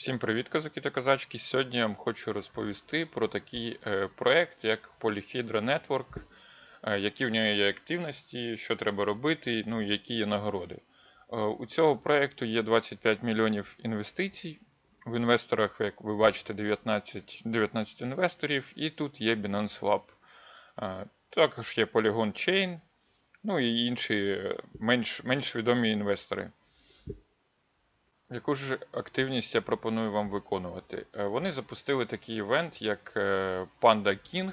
Всім привіт, козаки та козачки. Сьогодні я вам хочу розповісти про такий е, проект, як Polyhedra Network, е, які в нього є активності, що треба робити, ну які є нагороди. Е, у цього проекту є 25 мільйонів інвестицій. В інвесторах, як ви бачите, 19, 19 інвесторів, і тут є Binance Lab. Також є Polygon Chain, ну і інші менш, менш відомі інвестори. Яку ж активність я пропоную вам виконувати? Е, Вони запустили такий івент, як е, Panda King,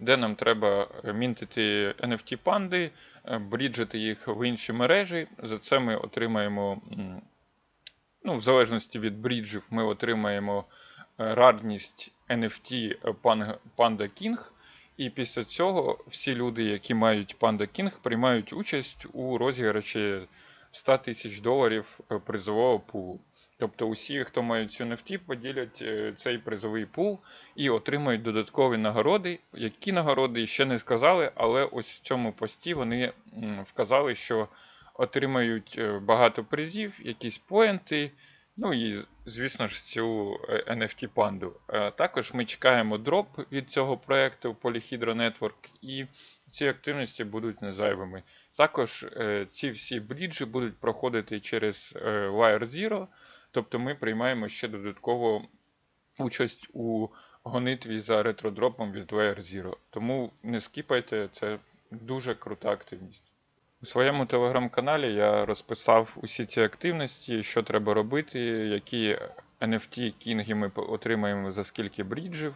де нам треба мінтити NFT панди, е, бріджити їх в інші мережі. За це ми отримаємо, ну, в залежності від бріджів, ми отримаємо рарність NFT Pan- Panda King. І після цього всі люди, які мають Panda King, приймають участь у розіграші 100 тисяч доларів е, призового пулу. Тобто усі, хто мають цю NFT, поділять е, цей призовий пул і отримають додаткові нагороди. Які нагороди ще не сказали, але ось в цьому пості вони вказали, що отримають е, багато призів, якісь поінти. Ну і, звісно ж, цю NFT панду. Також ми чекаємо дроп від цього проекту Polyhedra Network, і ці активності будуть незайвими. Також е, ці всі бріджі будуть проходити через е, Wire Zero, тобто ми приймаємо ще додатково участь у гонитві за ретродропом від Wire Zero. Тому не скіпайте, це дуже крута активність. У своєму телеграм-каналі я розписав усі ці активності, що треба робити, які NFT кінги ми отримаємо за скільки бріджів.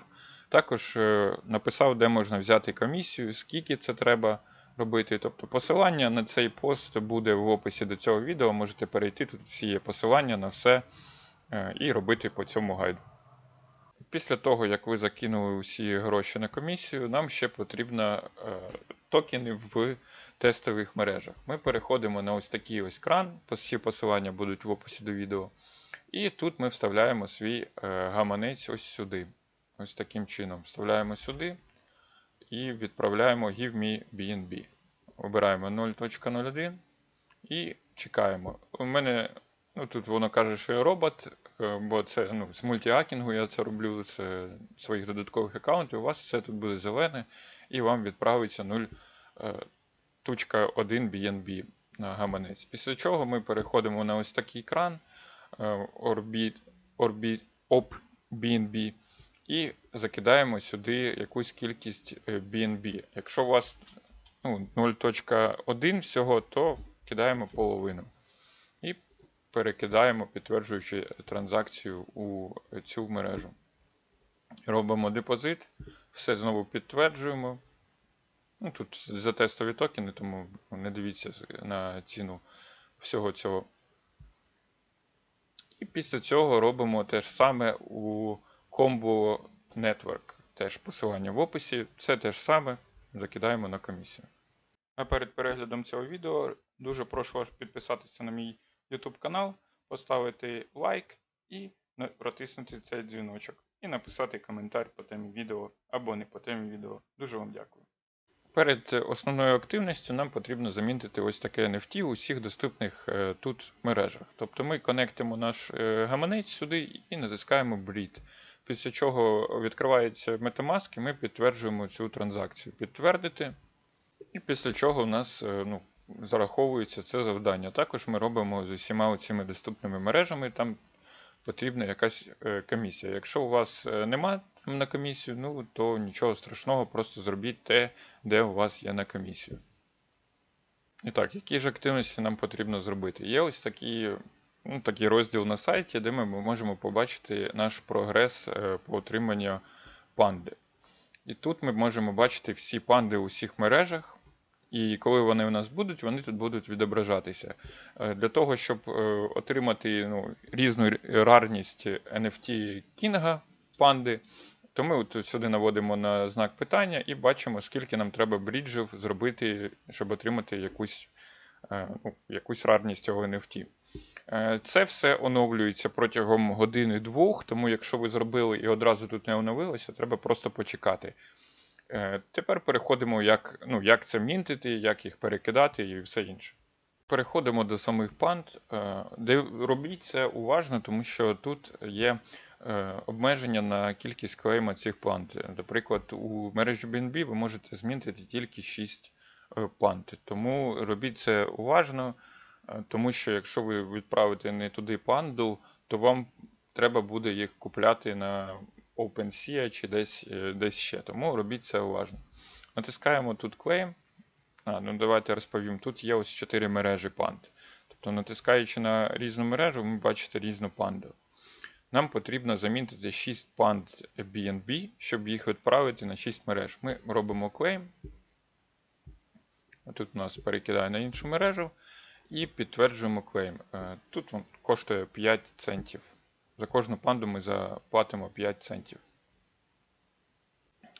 Також е, написав, де можна взяти комісію, скільки це треба робити. Тобто посилання на цей пост буде в описі до цього відео. Можете перейти, тут всі є посилання на все е, і робити по цьому гайду. Після того, як ви закинули усі гроші на комісію, нам ще потрібно е, токени в тестових мережах. Ми переходимо на ось такий ось кран, всі посилання будуть в описі до відео. І тут ми вставляємо свій гаманець ось сюди. Ось таким чином. Вставляємо сюди і відправляємо Give me BNB. Обираємо 0.01 і чекаємо. У мене ну, тут воно каже, що я робот, е, бо це ну, з мультіакінгу я це роблю з своїх додаткових аккаунтів. У вас все тут буде зелене, і вам відправиться 0. е, точка 1 BNB на гаманець. Після чого ми переходимо на ось такий кран е, Orbit, Orbit, Op BNB і закидаємо сюди якусь кількість е, BNB. Якщо у вас ну, 0.1 всього, то кидаємо половину. І перекидаємо, підтверджуючи транзакцію у цю мережу. Робимо депозит, все знову підтверджуємо. Ну, тут за тестові токени, тому не дивіться на ціну всього цього. І після цього робимо те ж саме у Combo Network. Теж посилання в описі. Це те ж саме закидаємо на комісію. А перед переглядом цього відео дуже прошу вас підписатися на мій YouTube канал, поставити лайк і протиснути цей дзвіночок. І написати коментар по темі відео або не по темі відео. Дуже вам дякую. Перед основною активністю нам потрібно замінити ось таке NFT у всіх доступних е, тут мережах. Тобто ми конектимо наш е, гаманець сюди і натискаємо Breed. Після чого відкривається Metamask, і ми підтверджуємо цю транзакцію. Підтвердити. І після чого в нас е, ну, зараховується це завдання. Також ми робимо з усіма цими доступними мережами. Там потрібна якась е, комісія. Якщо у вас е, нема на комісію, ну то нічого страшного, просто зробіть те, де у вас є на комісію. І так, які ж активності нам потрібно зробити? Є ось такий, ну, такий розділ на сайті, де ми можемо побачити наш прогрес е, по отриманню панди. І тут ми можемо бачити всі панди у всіх мережах. І коли вони у нас будуть, вони тут будуть відображатися. Е, Для того, щоб е, отримати ну, різну рарність NFT кінга панди, то ми от сюди наводимо на знак питання і бачимо, скільки нам треба бріджів зробити, щоб отримати якусь, ну, якусь рарність цього NFT. Е, Це все оновлюється протягом години-двох, тому якщо ви зробили і одразу тут не оновилося, треба просто почекати. Е, Тепер переходимо, як, ну, як це мінтити, як їх перекидати і все інше. Переходимо до самих панд. Е, Де робіть це уважно, тому що тут є обмеження на кількість клейма цих панд. Наприклад, у мережі BNB ви можете змінити тільки 6 е, панд. Тому робіть це уважно, тому що якщо ви відправите не туди панду, то вам треба буде їх купляти на OpenSea чи десь, е, десь ще. Тому робіть це уважно. Натискаємо тут claim. А, ну давайте розповім. Тут є ось 4 мережі панд. Тобто, натискаючи на різну мережу, ви бачите різну панду. Нам потрібно замінити 6 панд BNB, щоб їх відправити на 6 мереж. Ми робимо claim. Тут у нас перекидає на іншу мережу. І підтверджуємо клейм. Е, Тут він коштує 5 центів. За кожну панду ми заплатимо 5 центів.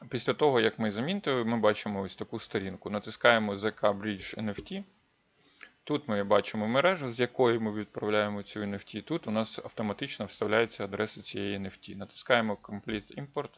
Після того, як ми замінили, ми бачимо ось таку сторінку. Натискаємо ZK Bridge NFT. Тут ми бачимо мережу, з якої ми відправляємо цю NFT. Тут у нас автоматично вставляється адреса цієї NFT. Натискаємо Complete Import.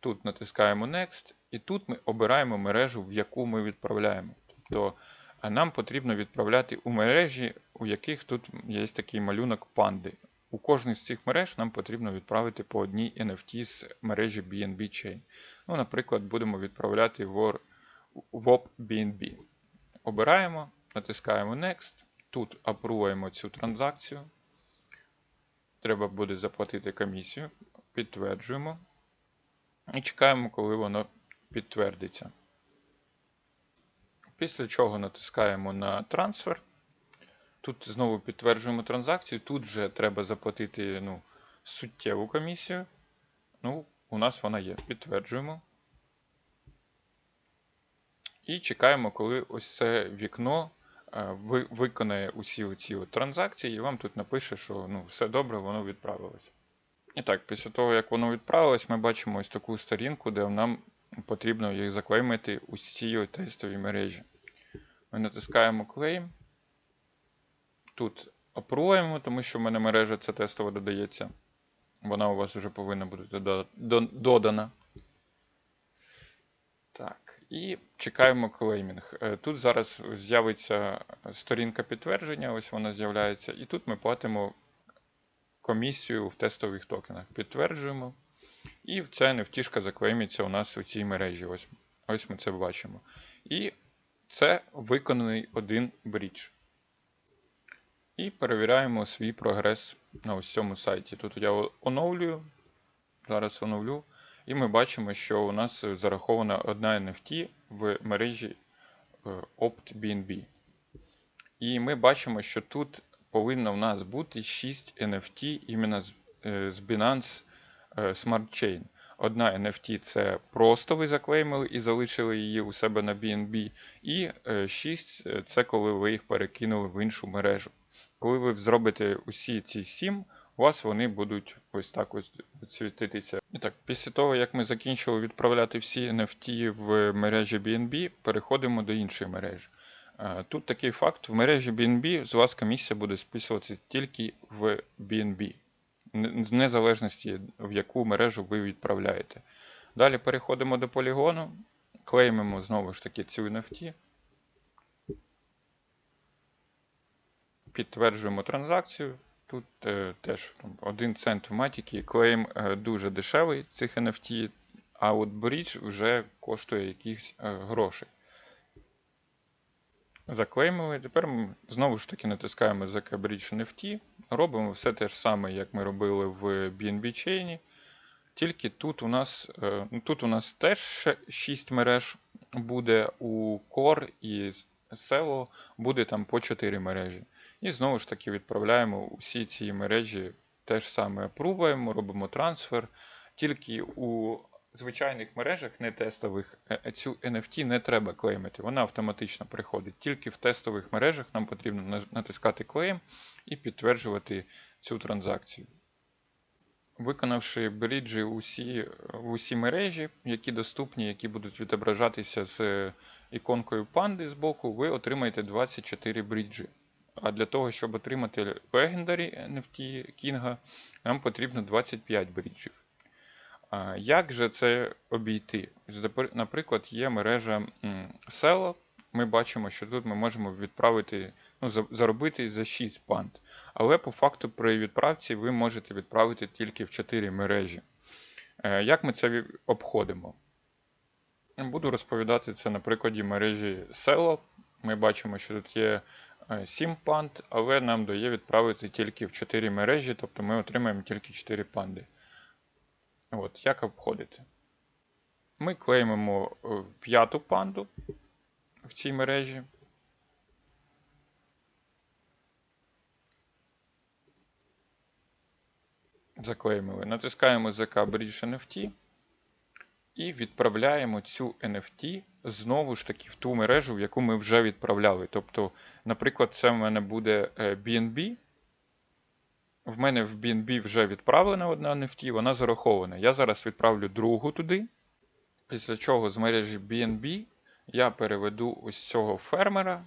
Тут натискаємо Next. І тут ми обираємо мережу, в яку ми відправляємо. Тобто а нам потрібно відправляти у мережі, у яких тут є такий малюнок панди. У кожній з цих мереж нам потрібно відправити по одній NFT з мережі BNB Chain. Ну, Наприклад, будемо відправляти WOP BNB. Обираємо, натискаємо Next. Тут апруваємо цю транзакцію. Треба буде заплатити комісію. Підтверджуємо. І чекаємо, коли воно підтвердиться. Після чого натискаємо на трансфер. Тут знову підтверджуємо транзакцію. Тут вже треба заплатити ну, суттєву комісію. Ну, у нас вона є. Підтверджуємо. І чекаємо, коли ось це вікно е, ви- виконає усі оці транзакції, і вам тут напише, що ну, все добре, воно відправилось. І так, після того, як воно відправилось, ми бачимо ось таку сторінку, де нам потрібно їх заклеймити у цій тестовій мережі. Ми натискаємо claim. Тут апруємо, тому що в мене мережа ця тестова додається. Вона у вас вже повинна бути додана. Так, і чекаємо клеймінг. Е, Тут зараз з'явиться сторінка підтвердження, ось вона з'являється, і тут ми платимо комісію в тестових токенах. Підтверджуємо. І ця NFT заклеймиться у нас у цій мережі. Ось, ось ми це бачимо. І це виконаний один брідж. І перевіряємо свій прогрес на ось цьому сайті. Тут я оновлюю. Зараз оновлю. І ми бачимо, що у нас зарахована одна NFT в мережі е, OptBNB. І ми бачимо, що тут повинно в нас бути 6 NFT іменно е, з Binance е, Chain. Одна NFT це просто ви заклеймили і залишили її у себе на BNB. І 6 це коли ви їх перекинули в іншу мережу. Коли ви зробите усі ці 7, у вас вони будуть ось так ось світитися. І так, після того, як ми закінчили відправляти всі NFT в мережі BNB, переходимо до іншої мережі. Е, Тут такий факт: в мережі BNB з вас комісія буде списуватися тільки в BNB, в незалежності в яку мережу ви відправляєте. Далі переходимо до полігону, клеймимо знову ж таки цю NFT. Підтверджуємо транзакцію. Тут е, теж 1 цент в матіки. Клейм е, дуже дешевий цих NFT, а от Bridge вже коштує якихось е, грошей. Заклеймили. Тепер ми знову ж таки натискаємо ZK Bridge NFT. Робимо все те ж саме, як ми робили в BNB Chain. Тільки тут у нас, е, ну, тут у нас теж 6 мереж буде у Core і SEO буде там по 4 мережі. І знову ж таки відправляємо усі ці мережі, те ж саме апруваємо, робимо трансфер. Тільки у звичайних мережах, не тестових, е, цю NFT не треба клеймити. Вона автоматично приходить. Тільки в тестових мережах нам потрібно натискати клейм і підтверджувати цю транзакцію. Виконавши бріджі усі, усі мережі, які доступні, які будуть відображатися з е, іконкою панди з боку, ви отримаєте 24 бріджі. А для того, щоб отримати Legendary NFT Кінга, нам потрібно 25 бріджів. Як же це обійти? Наприклад, є мережа Celo, ми бачимо, що тут ми можемо відправити, ну, заробити за 6 панд. Але по факту при відправці ви можете відправити тільки в 4 мережі. Е, Як ми це обходимо? Буду розповідати це на прикладі мережі Selo. Ми бачимо, що тут є 7 панд, але нам дає відправити тільки в 4 мережі, тобто ми отримаємо тільки 4 панди. От, як обходити? Ми клеймимо е, п'яту панду в цій мережі. Заклеймили. Натискаємо ZK Bridge NFT і відправляємо цю NFT знову ж таки в ту мережу, в яку ми вже відправляли. Тобто, наприклад, це в мене буде е, BNB. В мене в BNB вже відправлена одна NFT, вона зарахована. Я зараз відправлю другу туди. Після чого з мережі BNB я переведу ось цього фермера,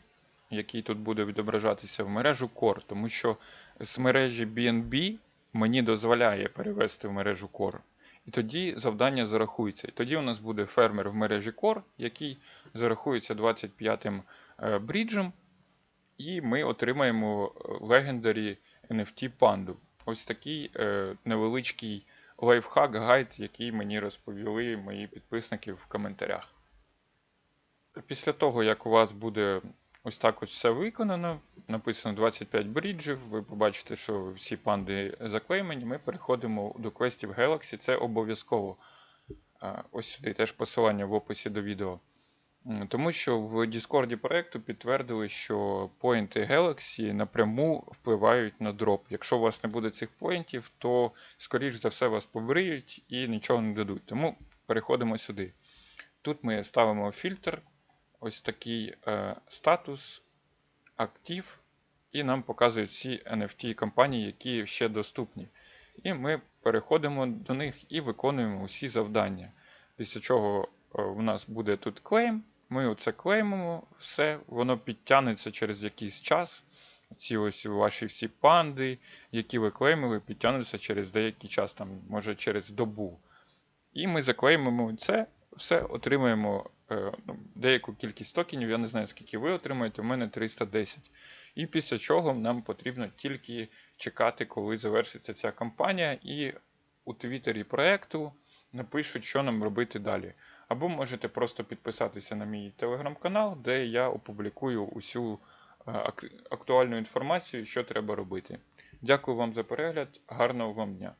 який тут буде відображатися в мережу Core, тому що з мережі BNB мені дозволяє перевести в мережу Core. І тоді завдання зарахується. І тоді у нас буде фермер в мережі Core, який зарахується 25-м е, бріджем, і ми отримаємо легендарі NFT панду. Ось такий е, невеличкий лайфхак, гайд, який мені розповіли мої підписники в коментарях. Після того, як у вас буде ось так ось все виконано, написано 25 бріджів, ви побачите, що всі панди заклеймені, ми переходимо до квестів Galaxy. Це обов'язково. Ось сюди теж посилання в описі до відео. Тому що в Діскорді проекту підтвердили, що поінти Galaxy напряму впливають на дроп. Якщо у вас не буде цих поінтів, то, скоріш за все, вас побриють і нічого не дадуть. Тому переходимо сюди. Тут ми ставимо фільтр, ось такий е, статус, актив, і нам показують всі NFT компанії, які ще доступні. І ми переходимо до них і виконуємо усі завдання. Після чого е, у нас буде тут клейм. Ми оце клеймимо, все, воно підтягнеться через якийсь час. Ці ось ваші всі панди, які ви клеймили, підтягнуться через деякий час, там, може через добу. І ми заклеймимо це, все, отримаємо е, ну, деяку кількість токенів. Я не знаю, скільки ви отримаєте, у мене 310. І після чого нам потрібно тільки чекати, коли завершиться ця кампанія, і у твіттері проекту напишуть, що нам робити далі. Або можете просто підписатися на мій телеграм-канал, де я опублікую усю е, актуальну інформацію, що треба робити. Дякую вам за перегляд, гарного вам дня!